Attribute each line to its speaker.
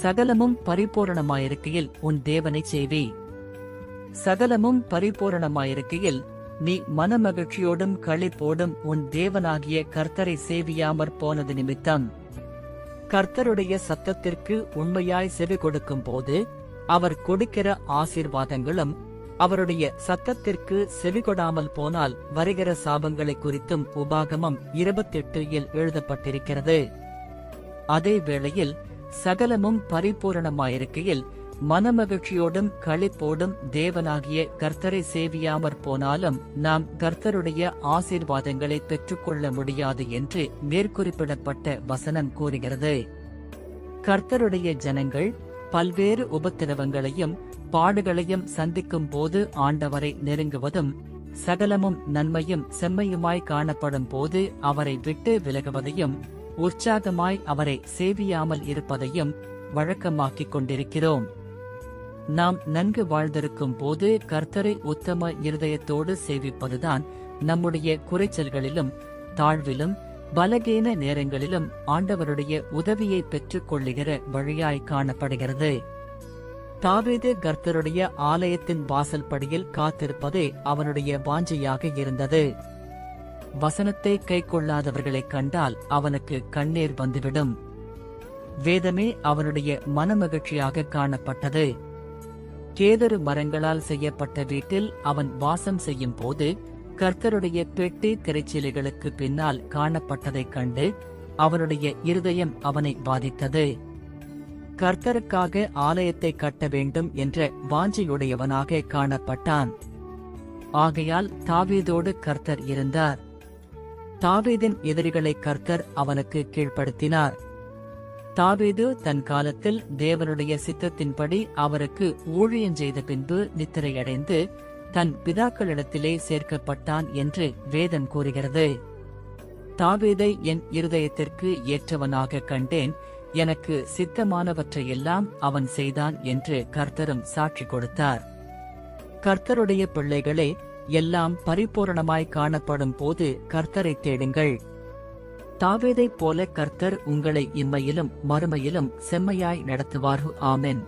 Speaker 1: சகலமும் பரிபூரணமாயிருக்கையில் உன் தேவனைச் சேவி சகலமும் பரிபூரணமாயிருக்கையில் நீ மனமகிழ்ச்சியோடும் களிப்போடும் உன் தேவனாகிய கர்த்தரை சேவியாமற் போனது நிமித்தம். கர்த்தருடைய சத்தத்திற்கு உண்மையாய் செவி கொடுக்கும் போது அவர் கொடுக்கிற ஆசீர்வாதங்களும் அவருடைய சத்தத்திற்கு செவிகொடாமல் போனால் வருகிற சாபங்களை குறித்தும் உபாகமம் இருபத்தெட்டு இல் எழுதப்பட்டிருக்கிறது. அதே வேளையில் சகலமும் பரிபூரணமாயிருக்கையில் மனமகிழ்ச்சியோடும் களிப்போடும் தேவனாகிய கர்த்தரை சேவியாமற் போனாலும் நாம் கர்த்தருடைய ஆசீர்வாதங்களை பெற்றுக்கொள்ள முடியாது என்று மேற்குறிப்பிடப்பட்ட வசனம் கூறுகிறது. கர்த்தருடைய ஜனங்கள் பல்வேறு உபத்திரவங்களையும் பாடுகளையும் சந்திக்கும் போது ஆண்டவரை நெருங்குவதும் சகலமும் நன்மையும் செம்மையுமாய் காணப்படும் போது அவரை விட்டு விலகுவதையும் உற்சாகமாய் அவரை சேவியாமல் இருப்பதையும் வழக்கமாக்கிக் கொண்டிருக்கிறோம். நாம் நன்கு வாழ்ந்திருக்கும் போது கர்த்தரை உத்தம இருதயத்தோடு சேவிப்பதுதான் நம்முடைய குறைச்சல்களிலும் தாழ்விலும் பலகீன நேரங்களிலும் ஆண்டவருடைய உதவியை பெற்றுக் கொள்ளுகிற வழியாய் காணப்படுகிறது. தாவீது கர்த்தருடைய ஆலயத்தின் வாசல் படியில் காத்திருப்பதே அவனுடைய வாஞ்சையாக இருந்தது. வசனத்தை கைக்கொள்ளாதவர்களைக் கண்டால் அவனுக்கு கண்ணீர் வந்துவிடும். வேதமே அவனுடைய மனமகிழ்ச்சியாக காணப்பட்டது. கேதரு மரங்களால் செய்யப்பட்ட வீட்டில் அவன் வாசம் செய்யும் போது கர்த்தருடைய பெட்டி திரைச்சீலைகளுக்கு பின்னால் காணப்பட்டதைக் கண்டு அவனுடைய இருதயம் அவனை பாதித்தது. கர்த்தருக்காக ஆலயத்தை கட்ட வேண்டும் என்ற வாஞ்சியுடையவனாக காணப்பட்டான். ஆகையால் தாவீதோடு கர்த்தர் இருந்தார். தாவீதின் எதிரிகளை கர்த்தர் அவனுக்கு கீழ்ப்படுத்தினார். தாவீது தன் காலத்தில் தேவனுடைய சித்தத்தின்படி அவருக்கு ஊழியம் செய்த பின்பு நித்திரையடைந்து தன் பிதாக்களிடத்திலே சேர்க்கப்பட்டான் என்று வேதம் கூறுகிறது. தாவீதை என் இருதயத்திற்கு ஏற்றவனாக கண்டேன். எனக்கு சித்தமானவற்றையெல்லாம் அவன் செய்தான் என்று கர்த்தரும் சாட்சி கொடுத்தார். கர்த்தருடைய பிள்ளைகளே எல்லாம் பரிபூரணமாய் காணப்படும் போது கர்த்தரை தேடுங்கள். தாவேதைப் போல கர்த்தர் உங்களை இம்மையிலும் மறுமையிலும் செம்மையாய் நடத்துவார்கள் ஆமென்.